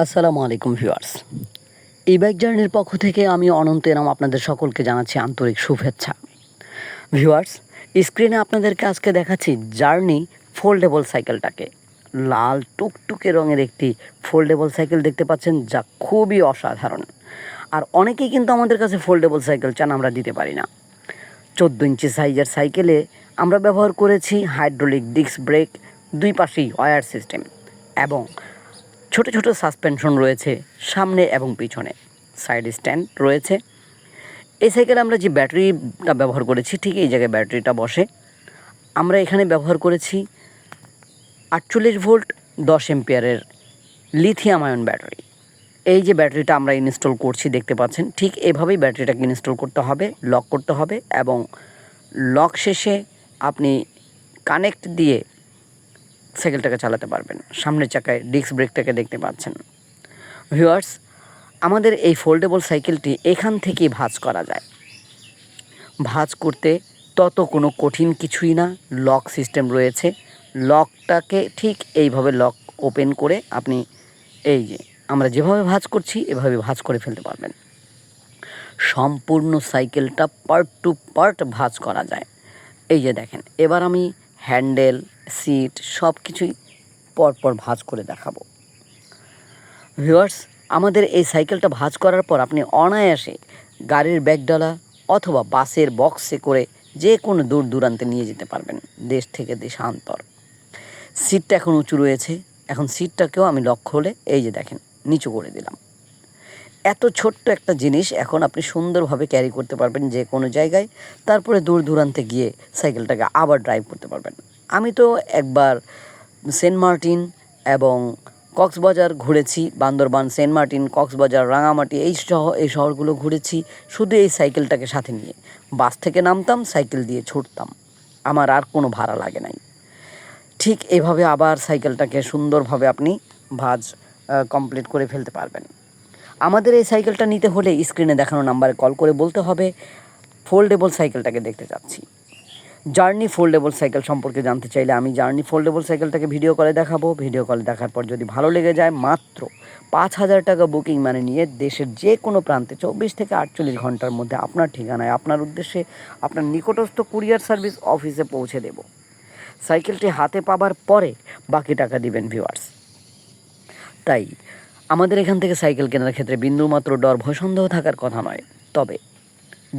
আসসালামু আলাইকুম ভিউয়ার্স। এই বাইক জার্নির পক্ষ থেকে আমি অনন্ত এনাম আপনাদের সকলকে জানাচ্ছি আন্তরিক শুভেচ্ছা। ভিউয়ার্স, স্ক্রিনে আপনাদেরকে আজকে দেখাচ্ছি জার্নি ফোল্ডেবল সাইকেলটাকে। লাল টুকটুকে রঙের একটি ফোল্ডেবল সাইকেল দেখতে পাচ্ছেন, যা খুবই অসাধারণ। আর অনেকেই কিন্তু আমাদের কাছে ফোল্ডেবল সাইকেল চান, আমরা দিতে পারি না। চোদ্দ ইঞ্চি সাইজের সাইকেলে আমরা ব্যবহার করেছি হাইড্রোলিক ডিস্ক ব্রেক, দুই পাশেই ওয়ার সিস্টেম এবং ছোট ছোট সাসপেনশন রয়েছে, সামনে এবং পিছনে। সাইড স্ট্যান্ড রয়েছে। এই সাইকেলে আমরা যে ব্যাটারিটা ব্যবহার করেছি, ঠিক এই জায়গায় ব্যাটারিটা বসে। আমরা এখানে ব্যবহার করেছি আটচল্লিশ ভোল্ট দশ এম্পিয়ারের লিথিয়াম আয়ন ব্যাটারি এই যে ব্যাটারিটা আমরা ইনস্টল করছি, দেখতে পাচ্ছেন, ঠিক এভাবেই ব্যাটারিটাকে ইনস্টল করতে হবে লক করতে হবে এবং লক শেষে আপনি কানেক্ট দিয়ে সাইকেলটাকে চালাতে পারবেন। সামনের চাকায় ডিস্ক ব্রেকটাকে দেখতে পাচ্ছেন। ভিউয়ার্স, আমাদের এই ফোল্ডেবল সাইকেলটি এখান থেকেই ভাঁজ করা যায়। ভাঁজ করতে তত কোনো কঠিন কিছুই না, লক সিস্টেম রয়েছে। লকটাকে ঠিক এইভাবে লক ওপেন করে আপনি এই যে, আমরা যেভাবে ভাঁজ করছি, এভাবে ভাঁজ করে ফেলতে পারবেন। সম্পূর্ণ সাইকেলটা পার্ট টু পার্ট ভাঁজ করা যায়। এই যে দেখেন, এবার আমি হ্যান্ডেল, সিট সব কিছুই পরপর ভাঁজ করে দেখাবো। ভিউয়ার্স, আমাদের এই সাইকেলটা ভাঁজ করার পর আপনি অনায়াসে গাড়ির ব্যাগডালা অথবা বাসের বক্সে করে যে কোনো দূর দূরান্তে নিয়ে যেতে পারবেন, দেশ থেকে দেশান্তর। সিটটা এখন উঁচু রয়েছে। এখন সিটটাকেও আমি লক্ষ্য হলে এই যে দেখেন, নিচু করে দিলাম। এত ছোট্ট একটা জিনিস এখন আপনি সুন্দরভাবে ক্যারি করতে পারবেন যে কোনো জায়গায়, তারপরে দূর দূরান্তে গিয়ে সাইকেলটাকে আবার ড্রাইভ করতে পারবেন। আমি তো একবার সেন্ট মার্টিন এবং কক্সবাজার ঘুরেছি, বান্দরবান সেন্ট মার্টিন কক্সবাজার, রাঙামাটি, এই শহর এই শহরগুলো ঘুরেছি, শুধু এই সাইকেলটাকে সাথে নিয়ে। বাস থেকে নামতাম সাইকেল দিয়ে ছুটতাম। আমার আর কোনো ভাড়া লাগে নাই। ঠিক এভাবে আবার সাইকেলটাকে সুন্দরভাবে আপনি ভাজ কমপ্লিট করে ফেলতে পারবেন। আমাদের এই সাইকেলটা নিতে হলে স্ক্রিনে দেখানো নাম্বারে কল করে বলতে হবে। ফোল্ডেবল সাইকেলটাকে দেখতে চাচ্ছি। জার্নি ফোল্ডেবল সাইকেল সম্পর্কে জানতে চাইলে আমি জার্নি ফোল্ডেবল সাইকেলটাকে ভিডিও কলে দেখাবো। ভিডিও কলে দেখার পর যদি ভালো লেগে যায়, মাত্র পাঁচ হাজার টাকা বুকিং মানে নিয়ে দেশের যে কোনো প্রান্তে চব্বিশ থেকে আটচল্লিশ ঘণ্টার মধ্যে আপনার ঠিকানায়, আপনার উদ্দেশ্যে আপনার নিকটস্থ কুরিয়ার সার্ভিস অফিসে পৌঁছে দেব। সাইকেলটি হাতে পাবার পরে বাকি টাকা দিবেন ভিউয়ার্স তাই আমাদের এখান থেকে সাইকেল কেনার ক্ষেত্রে বিন্দুমাত্র ডর ভয় সন্দেহ থাকার কথা নয়। তবে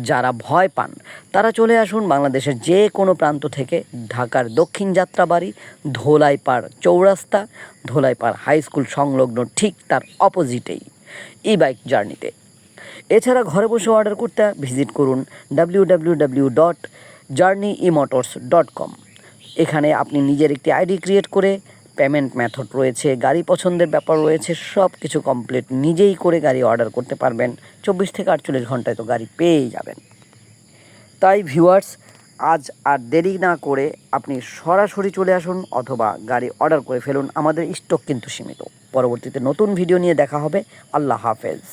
যারা ভয় পান, তারা চলে আসুন বাংলাদেশের যে কোনো প্রান্ত থেকে ঢাকার দক্ষিণ যাত্রাবাড়ি, ধোলাইপাড় চৌরাস্তা, ধোলাইপাড় হাই স্কুল সংলগ্ন ঠিক তার অপোজিটেই ই বাইক জার্নিতে এছাড়া ঘরে বসে অর্ডার করতে ভিজিট করুন W dot journey emotors dot com এখানে আপনি নিজের একটি আইডি ক্রিয়েট করে পেমেন্ট মেথড রয়েছে, গাড়ি পছন্দের ব্যাপার রয়েছে সব কিছু কমপ্লিট নিজেই করে গাড়ি অর্ডার করতে পারবেন। চব্বিশ থেকে আটচল্লিশ ঘন্টায় তো গাড়ি পেয়েই যাবেন। তাই ভিউয়ার্স আজ আর দেরি না করে আপনি সরাসরি চলে আসুন অথবা গাড়ি অর্ডার করে ফেলুন। আমাদের স্টক কিন্তু সীমিত। পরবর্তীতে নতুন ভিডিও নিয়ে দেখা হবে। আল্লাহ হাফেজ।